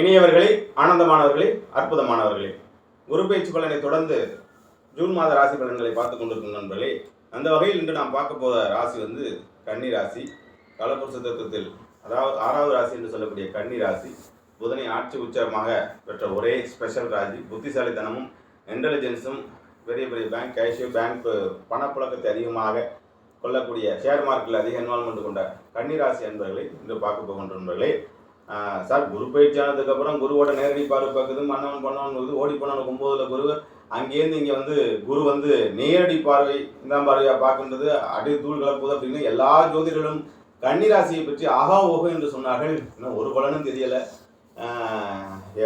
இனியவர்களே ஆனந்தமானவர்களே அற்புதமானவர்களே. குரு பயிற்சி பலனை தொடர்ந்து ஜூன் மாத ராசி பலன்களை பார்த்து கொண்டிருக்கும் நண்பர்களே அந்த வகையில் இன்று நாம் பார்க்க போகிற ராசி வந்து கன்னி ராசி. காலபுருஷ தத்துவத்தில் அதாவது ஆறாவது ராசி என்று சொல்லக்கூடிய கன்னி ராசி. புதனை ஆட்சி உச்சமாக பெற்ற ஒரே ஸ்பெஷல் ராசி. புத்திசாலித்தனமும் இன்டெலிஜென்ஸும் பெரிய பெரிய பேங்க் கேஷு பேங்க் பணப்புழக்கத்தை அதிகமாக கொள்ளக்கூடிய ஷேர் மார்க்கெட்டில் அதிக இன்வால்மெண்ட் கொண்ட கன்னிராசி அன்பர்களை இன்று பார்க்க போகின்ற நண்பர்களே. சார் குரு பயிற்சி ஆனதுக்கப்புறம் குருவோட நேரடி பார்வை பார்க்குது மன்னவன் பண்ணவன் ஓடி போனவன் ஒம்போதுல குரு. அங்கேருந்து இங்கே வந்து குரு வந்து நேரடி பார்வை இந்த பார்வையாக பார்க்கின்றது. அடி தூள் கலப்புது அப்படின்னு எல்லா ஜோதிடர்களும் கன்னிராசியை பற்றி அகா ஓகோ என்று சொன்னார்கள். இன்னும் ஒரு பலனும் தெரியலை.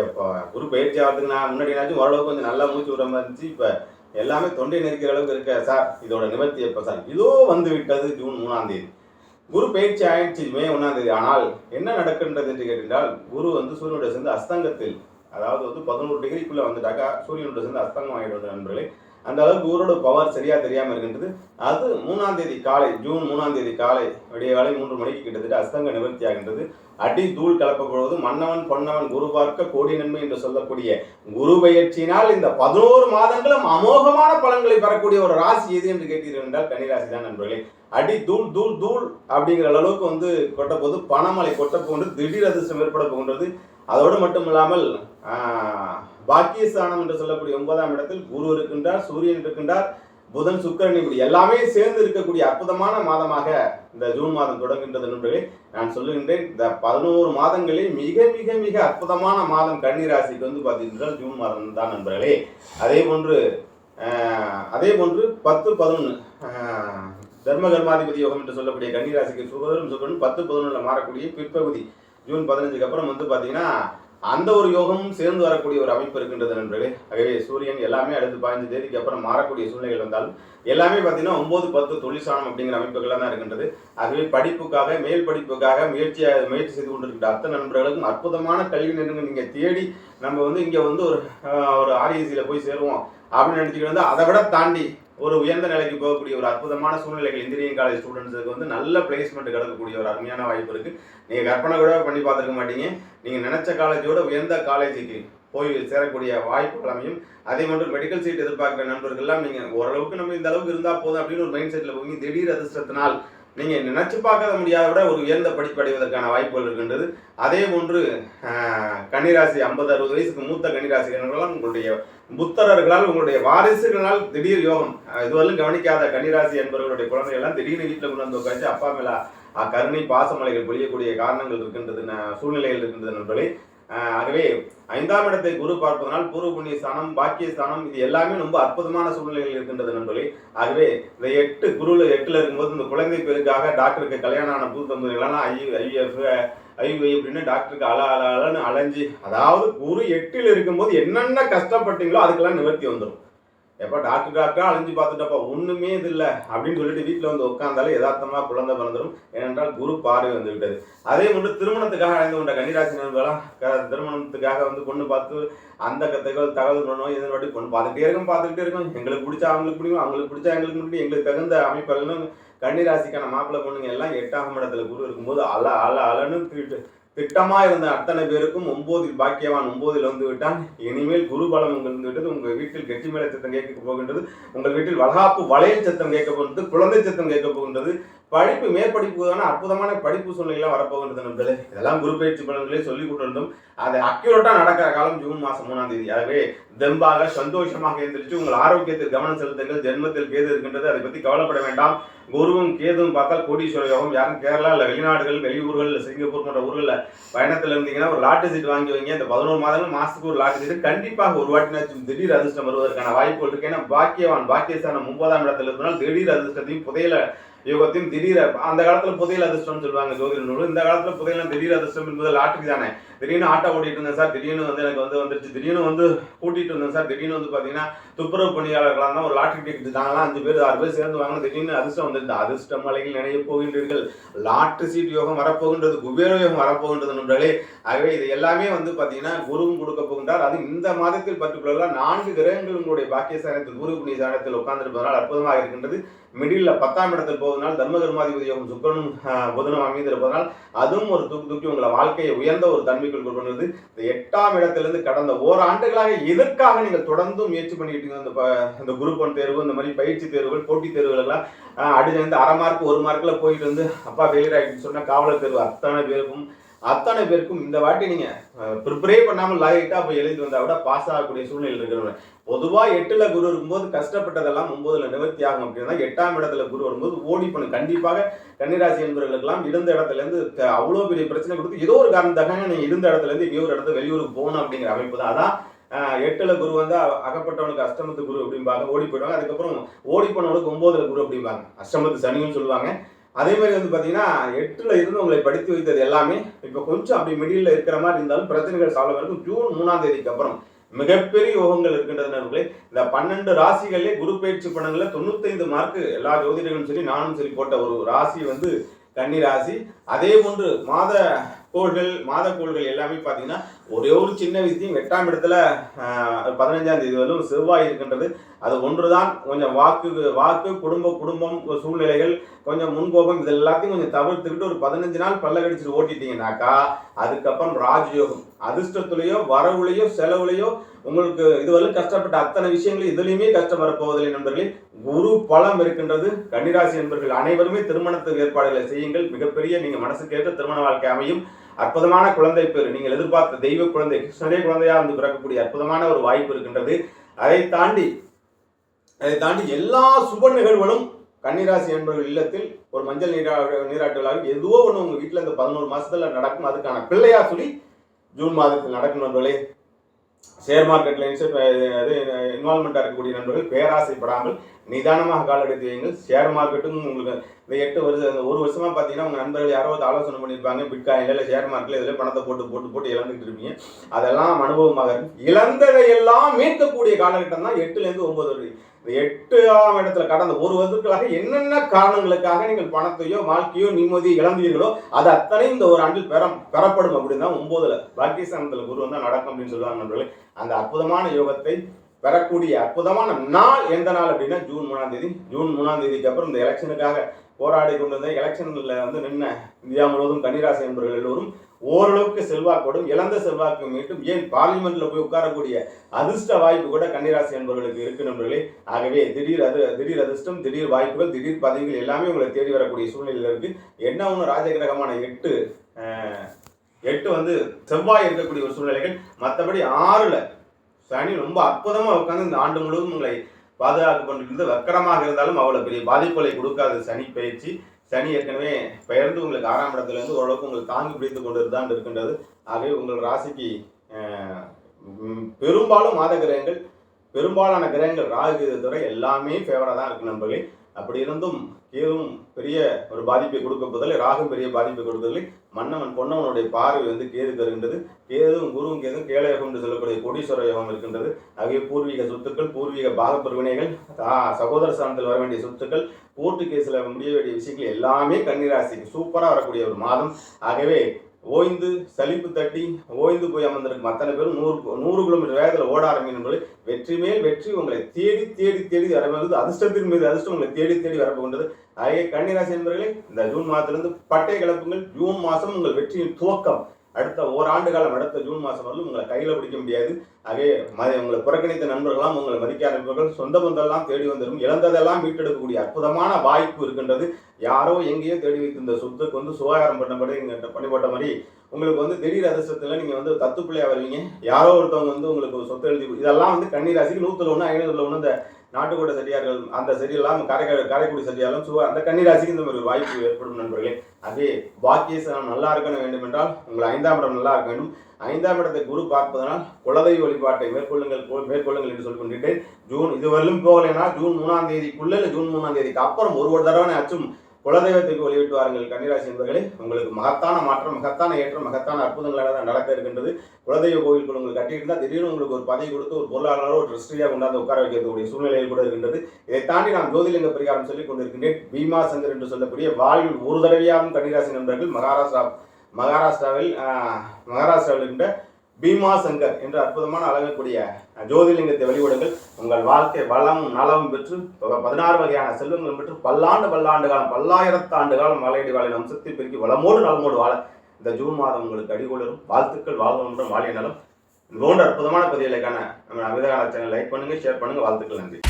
இப்போ குரு பயிற்சி ஆகிறதுக்கு நான் முன்னாடினாச்சும் ஓரளவுக்கு கொஞ்சம் நல்லா மூச்சு விட மாதிரி இருந்துச்சு. இப்போ எல்லாமே தொண்டை நெருக்கிற அளவுக்கு இருக்க சார் இதோட நிவர்த்தி எப்போ சார்? இதோ வந்து விட்டது ஜூன் மூணாம் தேதி. குரு பயிற்சி ஆயிடுச்சு மே ஒன்றாம் தேதி. ஆனால் என்ன நடக்கின்றது என்று கேட்டால் குரு வந்து சூரியனுடைய சேர்ந்து அஸ்தங்கத்தில் அதாவது வந்து பதினோரு டிகிரிக்குள்ளே வந்துட்டாக்கா சூரியனுடைய சேர்ந்து அஸ்தங்கம் ஆகிடும் நண்பர்களே. அந்த அளவுக்கு குருடைய பவர் சரியா தெரியாமல் இருக்கின்றது. அது மூணாம் தேதி காலை ஜூன் மூணாம் தேதி காலை விடிய காலை மூன்று மணிக்கு கிட்டத்தட்ட அஸ்தங்க நிவர்த்தி ஆகின்றது. அடி தூள் கலப்பப்படுவது மன்னவன் பொன்னவன் குரு பார்க்க கோடி நன்மை என்று சொல்லக்கூடிய குரு பயிற்சியினால் இந்த பதினோரு மாதங்களும் அமோகமான பலன்களை பெறக்கூடிய ஒரு ராசி எது என்று கேட்டீர்கள் என்றால் கன்னிராசி தான் நண்பர்களே. அடி தூள் தூள் தூள் அப்படிங்கிற அளவுக்கு வந்து கொட்ட போது பணமலை கொட்ட போகின்றது திடீர் அதிர்ஷ்டம் ஏற்பட போகின்றது. அதோடு மட்டும் இல்லாமல் பாக்கியஸ்தானம் என்று சொல்லக்கூடிய ஒன்பதாம் இடத்தில் குரு இருக்கின்றார் சூரியன் இருக்கின்றார் புதன் சுக்கரன் இப்படி எல்லாமே சேர்ந்து இருக்கக்கூடிய அற்புதமான மாதமாக இந்த ஜூன் மாதம் தொடங்குகின்றது நண்பர்களே. நான் சொல்லுகின்றேன் இந்த பதினோரு மாதங்களில் மிக மிக மிக அற்புதமான மாதம் கன்னிராசிக்கு வந்து பார்த்தீங்கன்னா ஜூன் மாதம் தான் நண்பர்களே. அதே போன்று அதே போன்று பத்து பதினொன்று தர்ம கர்மாதிபதி யோகம் என்று சொல்லக்கூடிய கன்னிராசிக்கு ராசிக்கு சுகரும் பத்து பதினொன்றில் மாறக்கூடிய பிற்பகுதி. ஜூன் பதினஞ்சுக்கு அப்புறம் வந்து பார்த்தீங்கன்னா அந்த ஒரு யோகமும் சேர்ந்து வரக்கூடிய ஒரு அமைப்பு இருக்கின்றது நண்பர்களே. ஆகவே சூரியன் எல்லாமே அடுத்து பதினஞ்சு தேதிக்கு அப்புறம் மாறக்கூடிய சூழ்நிலைகள் வந்தாலும் எல்லாமே பார்த்தீங்கன்னா ஒன்பது பத்து தொழிற்சாலம் அப்படிங்கிற அமைப்புகளாக தான் இருக்கின்றது. ஆகவே படிப்புக்காக மேல் படிப்புக்காக முயற்சி முயற்சி செய்து கொண்டிருக்கிற அத்தனை நண்பர்களுக்கும் அற்புதமான கல்வி நிறுவனம் நீங்கள் தேடி நம்ம வந்து இங்கே வந்து ஒரு ஒரு ஆர்இசியில் போய் சேருவோம் அப்படின்னு நினச்சிக்கிட்டு வந்து அதை விட தாண்டி ஒரு உயர்ந்த நிலைக்கு போகக்கூடிய ஒரு அற்புதமான சூழ்நிலைகள் இன்ஜினியரிங் காலேஜ் ஸ்டூடெண்ட்ஸுக்கு வந்து நல்ல பிளேஸ்மெண்ட் கிடக்கக்கூடிய ஒரு அருமையான வாய்ப்பு இருக்கு. நீங்க கற்பனை கூட பண்ணி பார்த்துருக்க மாட்டீங்க. நீங்க நினைச்ச காலேஜோட உயர்ந்த காலேஜுக்கு போய் சேரக்கூடிய வாய்ப்புகள் அமையும் அதே மாதிரி மெடிக்கல் சீட் எதிர்பார்க்குற நண்பர்கள்லாம் நீங்க ஓரளவுக்கு நம்ம இந்த அளவுக்கு இருந்தா போதும் அப்படின்னு ஒரு மைண்ட் செட்ல போய் திடீர் அதிர்ஷ்டத்தினால் நீங்கள் நினச்சி பார்க்க முடியாத விட ஒரு உயர்ந்த படிப்பு அடைவதற்கான வாய்ப்புகள் இருக்கின்றது. அதே போன்று கன்னிராசி ஐம்பது அறுபது வயசுக்கு மூத்த கன்னிராசிகளால் உங்களுடைய புத்தரர்களால் உங்களுடைய வாரிசுகளால் திடீர் யோகம். இதுவரையும் கவனிக்காத கன்னிராசி என்பவர்களுடைய குழந்தைகள்லாம் திடீர்னு வீட்டில் கொண்டு வந்து உட்காந்து அப்பா மேலே கருணை பாசமலைகள் பொழியக்கூடிய காரணங்கள் இருக்கின்றது சூழ்நிலைகள் இருக்கின்றது நண்பர்களே. ஆகவே ஐந்தாம் இடத்தை குரு பார்ப்பதனால் பூர்வ புண்ணிய ஸ்தானம் பாக்கிய ஸ்தானம் இது எல்லாமே ரொம்ப அற்புதமான சூழ்நிலைகள் இருக்கின்றது நண்பர்களே. ஆகவே இந்த எட்டு குருல எட்டுல இருக்கும்போது இந்த குழந்தை பேருக்காக டாக்டருக்கு கல்யாணம் ஆன புது தம்பதிகளெல்லாம் ஐ ஐஎஃப் ஐவை அப்படின்னு டாக்டருக்கு அல அல அலன்னு அலைஞ்சு அதாவது குரு எட்டில் இருக்கும்போது என்னென்ன கஷ்டப்பட்டீங்களோ அதுக்கெல்லாம் நிவர்த்தி வந்துடும் எப்போ டாக்டர் டாக்டரா அழிஞ்சு பார்த்துட்டப்பா ஒன்றுமே இது இல்லை அப்படின்னு சொல்லிட்டு வீட்டில் வந்து உட்காந்தாலே யதார்த்தமாக குழந்தை பிறந்துடும் ஏனென்றால் குரு பார்வை வந்து விட்டது. அதே போன்று திருமணத்துக்காக அழைந்து கொண்ட கன்னிராசி நண்பர்களாம் க- திருமணத்துக்காக வந்து பொண்ணு பார்த்து அந்த க- தகவல் தகவல் பண்ணணும் இதன் வாட்டி கொண்டு பார்த்துட்டே இருக்கும் பார்த்துக்கிட்டே இருக்கும். எங்களுக்கு பிடிச்சா அவங்களுக்கு பிடிக்கும் அவங்களுக்கு பிடிச்சா எங்களுக்கு பிடிக்கும். எங்களுக்கு தகுந்த அமைப்புகள்னு கன்னிராசிக்கான மாப்பிள்ளை பொண்ணுங்க எல்லாம் எட்டாம் இடத்துல குரு இருக்கும்போது அல அல அலன்னு திட்டமா இருந்த அத்தனை பேருக்கும் ஒன்பதில் பாக்கியவான் ஒன்பதில் வந்து விட்டான். இனிமேல் குரு பலம் உங்களுக்கு விட்டது. உங்க வீட்டில் கெட்டி மேல சத்தம் கேட்க போகின்றது. உங்கள் வீட்டில் வளகாப்பு வளையல் சத்தம் கேட்க போகின்றது. குழந்தை சத்தம் கேட்க போகின்றது. படிப்பு மேற்படிப்புக்கான அற்புதமான படிப்பு சூழ்நிலைலாம் வரப்போகின்றது நண்பர்களே. இதெல்லாம் குரு பயிற்சி பலன்களே சொல்லி கொண்டிருந்தோம் அது அக்யூரேட்டா நடக்கிற காலம் ஜூன் மாசம் மூணாம் தேதி. ஆகவே தெம்பாக சந்தோஷமாக எழுந்திரிச்சு உங்கள் ஆரோக்கியத்தில் கவனம் செலுத்துங்கள். ஜென்மத்தில் கேது இருக்கின்றது. அதை பத்தி கவலைப்பட வேண்டாம். குருவும் கேதும் பார்த்தால் கோடீஸ்வர யோகம். யாரும் கேரளா இல்லை வெளிநாடுகள் வெளியூர்கள் சிங்கப்பூர் போன்ற ஊர்களில் பயணத்தில் இருந்தீங்கன்னா ஒரு லாட்டு சீட் வாங்கி வைங்க. இந்த பதினோரு மாதங்கள் மாசத்துக்கு ஒரு லாட்டு சீட்டு. கண்டிப்பாக ஒரு வாட்டினாச்சும் திடீர் அதிர்ஷ்டம் வருவதற்கான வாய்ப்புகள் இருக்கு ஏன்னா பாக்கியவான் பாக்கியஸ்தானம் ஒன்பதாம் இடத்துல இருந்தால் திடீர் அதிர்ஷ்டத்தையும் புதையில யோகத்தின் திடீர் அந்த காலத்துல புதையல் அதிர்ஷ்டம் சொல்லுவாங்க ஜோதிட நூல். இந்த காலத்துல புதையல திடீர் அதிர்ஷ்டம் என்பது லாட்டரி தானே. திடீர்னு ஆட்டோ ஓட்டிட்டு இருந்தேன் சார் திடீர்னு வந்து எனக்கு வந்து வந்துருச்சு. திடீர்னு வந்து கூட்டிட்டு இருந்தேன் சார் திடீர்னு வந்து பாத்தீங்கன்னா துப்புரவு பணியாளர்களாக இருந்தால் ஒரு லாட்டரி டிக்கெட் தாங்கலாம் அஞ்சு பேர் ஆறு பேர் சேர்ந்து வாங்கின திடீர்னு அதிர்ஷ்டம் வந்துருது அதிர்ஷ்டம் அலைகள் நினைய போகின்றீர்கள். லாட்டரி சீட் யோகம் வரப்போகின்றது குபேர யோகம் வரப்போகின்றது நண்பர்களே. ஆகவே இது எல்லாமே வந்து பாத்தீங்கன்னா குருவும் கொடுக்க போகின்றார். அது இந்த மாதத்தில் பர்டிகுலராக நான்கு கிரகங்கள் உங்களுடைய பாக்கிய சாரத்தில் குரு புண்ணிய சாரத்தில் உட்கார்ந்திருப்பதனால் அற்புதமாக இருக்கின்றது. மிடில் பத்தாம் இடத்தில் போவதனால் தர்ம கர்மாதிபதி யோகம் சுக்கரனும் ஆஹ், புதனும் அமைந்திருப்பதனால் அதுவும் ஒரு தூக்கி தூக்கி உங்களை வாழ்க்கையை உயர்ந்த ஒரு தன்மைக்குள் கொண்டு இந்த எட்டாம் இடத்திலிருந்து கடந்த ஓராண்டுகளாக எதற்காக நீங்கள் தொடர்ந்து முயற்சி பண்ணிக்கிட்டு இந்த ப- இந்த குரூப் ஒன் தேர்வு இந்த மாதிரி பயிற்சி தேர்வுகள் போட்டித் தேர்வுகள் எல்லாம் அடுத்து வந்து அரை மார்க் ஒரு மார்க்கில் போயிட்டு வந்து அப்பா ஃபெயிலியர் ஆகிட்டு சொன்னால் காவலர் தேர்வு அத்தனை பேருக்கும் அத்தனை பேருக்கும் இந்த வாட்டி நீங்க ப்ரிப்பரே பண்ணாமல் லாயிட்டா போய் எழுதி வந்தா கூட பாஸ் ஆகக்கூடிய சூழ்நிலை இருக்கிறவங்க. பொதுவா எட்டுல குரு இருக்கும்போது கஷ்டப்பட்டதெல்லாம் ஒன்பதுல நிவர்த்தி ஆகும் அப்படின்னா எட்டாம் இடத்துல குரு வரும்போது ஓடி பண்ணும் கண்டிப்பாக கன்னிராசி என்பவர்களுக்கெல்லாம் இருந்த இடத்துல இருந்து அவ்வளோ அவ்வளவு பெரிய பிரச்சனை கொடுத்து ஏதோ ஒரு காரணத்துக்காக நீங்க இருந்த இடத்துல இருந்து எங்கேயோ ஒரு இடத்துல வெளியூருக்கு போகணும் அப்படிங்கிற அமைப்பு தான். அதான் எட்டுல குரு வந்து அகப்பட்டவனுக்கு அஷ்டமத்து குரு அப்படிம்பாங்க ஓடி போயிடுவாங்க. அதுக்கப்புறம் ஓடி போனவனுக்கு ஒன்பதுல குரு அப்படிம்பாங்க. அஷ்டமத்து சனியும் சொல்லுவாங்க. அதே மாதிரி வந்து பார்த்தீங்கன்னா எட்டில் இருந்து உங்களை படித்து வைத்தது எல்லாமே இப்போ கொஞ்சம் அப்படி மிடில் இருக்கிற மாதிரி இருந்தாலும் பிரச்சனைகள் சால்வ் இருக்கும். ஜூன் மூணாம் தேதிக்கு அப்புறம் மிகப்பெரிய யோகங்கள் இருக்கின்றது இந்த பன்னெண்டு ராசிகளே குரு பயிற்சி பண்ணங்களில் தொண்ணூத்தைந்து மார்க்கு எல்லா ஜோதிடர்களும் சரி நானும் சரி போட்ட ஒரு ராசி வந்து கன்னி ராசி அதே போன்று மாத கோள்கள் மாத கோள்கள் எல்லாமே பார்த்தீங்கன்னா ஒரே ஒரு சின்ன விஷயம் எட்டாம் இடத்துல பதினஞ்சாம் தேதி வரலும் செவ்வாய் இருக்கின்றது. அது ஒன்று தான் கொஞ்சம் வாக்கு வாக்கு குடும்ப குடும்பம் சூழ்நிலைகள் கொஞ்சம் முன்கோபம் இது எல்லாத்தையும் கொஞ்சம் தவிர்த்துக்கிட்டு ஒரு பதினஞ்சு நாள் பல்ல கடிச்சிட்டு ஓட்டிட்டீங்கன்னாக்கா அதுக்கப்புறம் ராஜயோகம் அதிர்ஷ்டத்துலேயோ வரவுலையோ செலவுலையோ உங்களுக்கு இதுவரையும் கஷ்டப்பட்ட அத்தனை விஷயங்களும் இதுலையுமே கஷ்டம் வரப்போவதில்லை நண்பர்களே. குரு பலம் இருக்கின்றது. கன்னிராசி நண்பர்கள் அனைவருமே திருமணத்துக்கு ஏற்பாடுகளை செய்யுங்கள். மிகப்பெரிய நீங்கள் மனசுக்கு ஏற்ற திருமண வாழ்க்கை அமையும். அற்புதமான குழந்தை பேர். நீங்கள் எதிர்பார்த்த தெய்வ குழந்தை கிருஷ்ணரே குழந்தையாக வந்து பிறக்கக்கூடிய அற்புதமான ஒரு வாய்ப்பு இருக்கின்றது. அதை தாண்டி அதை தாண்டி எல்லா சுப நிகழ்வுகளும் கன்னிராசி என்பவர்கள் இல்லத்தில் ஒரு மஞ்சள் நீரா நீராட்டு விழாவில் எதுவோ ஒன்று உங்கள் வீட்டில் இந்த பதினோரு மாதத்தில் நடக்கும். அதுக்கான பிள்ளையா சொல்லி ஜூன் மாதத்தில் நடக்கும் நண்பர்களே. ஷேர் மார்க்கெட்டில் இன்செட் இன்வால்மெண்ட்டாக இருக்கக்கூடிய நண்பர்கள் பேராசைப்படாமல் நிதானமாக கால் எடுத்து வையுங்கள். ஷேர் மார்க்கெட்டும் உங்களுக்கு இந்த எட்டு வருஷம் இந்த ஒரு வருஷமா பார்த்தீங்கன்னா உங்கள் நண்பர்கள் யாரோ ஒரு ஆலோசனை பண்ணியிருப்பாங்க. பிட்காயின்ல இல்லை ஷேர் மார்க்கெட்டில் இதில் பணத்தை போட்டு போட்டு போட்டு இழந்துட்டு இருப்பீங்க. அதெல்லாம் அனுபவமாக இருக்கும். இழந்ததை எல்லாம் மீட்கக்கூடிய காலகட்டம் தான் எட்டுலேருந்து ஒன்பது வரை. இந்த எட்டாம் இடத்துல கடந்த ஒரு வருடங்களாக என்னென்ன காரணங்களுக்காக நீங்கள் பணத்தையோ வாழ்க்கையோ நிம்மதியோ இழந்தீர்களோ அது அத்தனை இந்த ஒரு ஆண்டில் பெற பெறப்படும். அப்படின்னு தான் ஒன்பதுல பாக்கியஸ்தானத்துல குரு வந்து நடக்கும் அப்படின்னு சொல்லுவாங்க நண்பர்களே. அந்த அற்புதமான யோகத்தை பெறக்கூடிய அற்புதமான நாள் எந்த நாள் அப்படின்னா ஜூன் மூணாம் தேதி. ஜூன் மூணாம் தேதிக்கு அப்புறம் இந்த எலெக்ஷனுக்காக போராடி கொண்டு வந்த எலெக்ஷன்ல வந்து நின்ன இந்தியா முழுவதும் கன்னிராசி என்பவர்கள் எல்லோரும் ஓரளவுக்கு செல்வாக்கோடும் இழந்த செல்வாக்கு மீட்டும் ஏன் பார்லிமெண்ட்ல போய் உட்காரக்கூடிய அதிர்ஷ்ட வாய்ப்பு கூட கன்னிராசி என்பவர்களுக்கு இருக்கு நண்பர்களே. ஆகவே திடீர் அது திடீர் அதிர்ஷ்டம் திடீர் வாய்ப்புகள் திடீர் பதவிகள் எல்லாமே உங்களை தேடி வரக்கூடிய சூழ்நிலையில் இருக்கு. என்ன ஒன்று ராஜகிரகமான எட்டு எட்டு வந்து செவ்வாய் இருக்கக்கூடிய ஒரு சூழ்நிலைகள். மற்றபடி ஆறுல சனி ரொம்ப அற்புதமாக உட்காந்து இந்த ஆண்டு முழுவதும் உங்களை பாதுகாப்பு கொண்டிருக்கிறது. வக்கரமாக இருந்தாலும் அவ்வளோ பெரிய பாதிப்புகளை கொடுக்காது சனி பயிற்சி. சனி ஏற்கனவே பெயர்ந்து உங்களுக்கு ஆறாம் இடத்துலேருந்து ஓரளவுக்கு உங்களுக்கு தாங்கி பிடித்து கொண்டு தான் இருக்கின்றது. ஆகவே உங்கள் ராசிக்கு பெரும்பாலும் மாத கிரகங்கள் பெரும்பாலான கிரகங்கள் ராகு கேது தவிர எல்லாமே ஃபேவராக தான் இருக்கு நண்பர்களே. அப்படி இருந்தும் கேதுவும் பெரிய ஒரு பாதிப்பை கொடுக்க போதில்லை ராகும் பெரிய பாதிப்பை கொடுப்பதில்லை மன்னவன் பொன்னவனுடைய பார்வை வந்து கேது தருகின்றது கேதும் குருவும் கேதும் கேளயோகம் என்று சொல்லக்கூடிய கோடீஸ்வர யோகம் இருக்கின்றது. ஆகிய பூர்வீக சொத்துக்கள் பூர்வீக பாகப்பிரிவினைகள் தா- சகோதர சார்ந்தில் வர வேண்டிய சொத்துக்கள் கோர்ட்டு கேஸில் முடிய வேண்டிய விஷயங்கள் எல்லாமே கன்னிராசிக்கு சூப்பராக வரக்கூடிய ஒரு மாதம். ஆகவே ஓய்ந்து சலிப்பு தட்டி ஓய்ந்து போய் அமர்ந்திருக்கும் அத்தனை பேரும் நூறு நூறு கிலோமீட்டர் வேகத்தில் ஓட ஆரம்பிக்கும் வெற்றி மேல் வெற்றி உங்களை தேடி தேடி தேடி வரப்போகிறது அதிர்ஷ்டத்தின் மீது அதிர்ஷ்டம் உங்களை தேடி தேடி வரப்போகின்றது. ஆகிய கன்னிராசி என்பவர்களே இந்த ஜூன் மாதத்திலிருந்து பட்டை கிளப்புங்கள். ஜூன் மாதம் உங்கள் வெற்றியின் துவக்கம். அடுத்த ஓராண்டு காலம் அடுத்த ஜூன் மாதம் வரலும் உங்களை கையில் பிடிக்க முடியாது. அதே ம உங்களை புறக்கணித்த நண்பர்களாம் உங்களை மதிக்க ஆரம்பிப்பவர்கள் சொந்த பந்தெல்லாம் தேடி வந்துடும் இழந்ததெல்லாம் மீட்டெடுக்கக்கூடிய அற்புதமான வாய்ப்பு இருக்கின்றது. யாரோ எங்கேயோ தேடி வைத்திருந்த சொத்துக்கு வந்து சுகாதாரம் பண்ணபடி இங்க பண்ணிப்பட்ட மாதிரி உங்களுக்கு வந்து திடீர் அதிர்ஷ்டத்தில் நீங்கள் வந்து தத்துப்பிள்ளையாக வருவீங்க. யாரோ ஒருத்தவங்க வந்து உங்களுக்கு சொத்து எழுதி இதெல்லாம் வந்து கன்னிராசிக்கு நூற்றுல ஒன்று ஐநூறுல ஒன்று இந்த நாட்டுக்கோட்டை செட்டியார்கள் அந்த செடியெல்லாம் காரைக்கால் காரைக்குடி செட்டியாலும் சுவா அந்த கன்னிராசிக்கு இந்த ஒரு வாய்ப்பு ஏற்படும் நண்பர்களே. அதே பாக்கியசனம் நல்லா இருக்கணும் வேண்டும் என்றால் உங்கள் ஐந்தாம் இடம் நல்லா இருக்க வேண்டும். ஐந்தாம் இடத்தை குரு பார்ப்பதனால் குலதெய்வ வழிபாட்டை மேற்கொள்ளுங்கள் மேற்கொள்ளுங்கள் என்று சொல்லி கொண்டிருக்கேன் ஜூன் இதுவரையிலும் போகலைன்னா ஜூன் மூணாம் தேதிக்குள்ள இல்லை ஜூன் மூணாம் தேதிக்கு அப்புறம் ஒரு ஒரு தடவை அச்சும் குலதெய்வத்துக்கு ஒளிவிட்டு வாருங்கள் கன்னிராசி என்பர்களே. உங்களுக்கு மகத்தான மாற்றம் மகத்தான ஏற்றம் மகத்தான அற்புதங்களாக தான் நடக்க இருக்கின்றது. குலதெய்வ கோவிலுக்குள் உங்களுக்கு கட்டியிருந்தால் திடீர்னு உங்களுக்கு ஒரு பதவி கொடுத்து ஒரு பொருளாளரோ ஒரு ட்ரஸ்டியாக கொண்டாந்து உட்கார வைக்கக்கூடிய சூழ்நிலையில் கூட இருக்கின்றது. இதை தாண்டி நான் ஜோதிலிங்க பரிகாரம் சொல்லிக் கொண்டிருக்கின்றேன். பீமாசங்கர் என்று சொல்லக்கூடிய வாழ்வில் ஒரு தடவையாகவும் கன்னிராசி நண்பர்கள் மகாராஷ்டிரா மகாராஷ்டிராவில் மகாராஷ்டிராவில் இருக்கின்ற பீமா சங்கர் என்ற அற்புதமான அழகக்கூடிய ஜோதிலிங்கத்தை வழிபடுங்கள் உங்கள் வாழ்க்கை வளம் நலம் பெற்று பதினாறு வகையான செல்வங்களும் பெற்று பல்லாண்டு பல்லாண்டு காலம் பல்லாயிரத்து ஆண்டு காலம் மலையடி வாழை வம்சத்தை பெருக்கி வளமோடு நலமோடு வாழ இந்த ஜூன் மாதம் உங்களுக்கு அடிகொள்ளும் வாழ்த்துக்கள் வாழ்வனுடன் வாழிய நலம் இது போன்ற அற்புதமான பதிவுகளுக்கான நம்ம அமிர்தகால சேனல் லைக் பண்ணுங்க ஷேர் பண்ணுங்க. வாழ்த்துக்கள் நன்றி.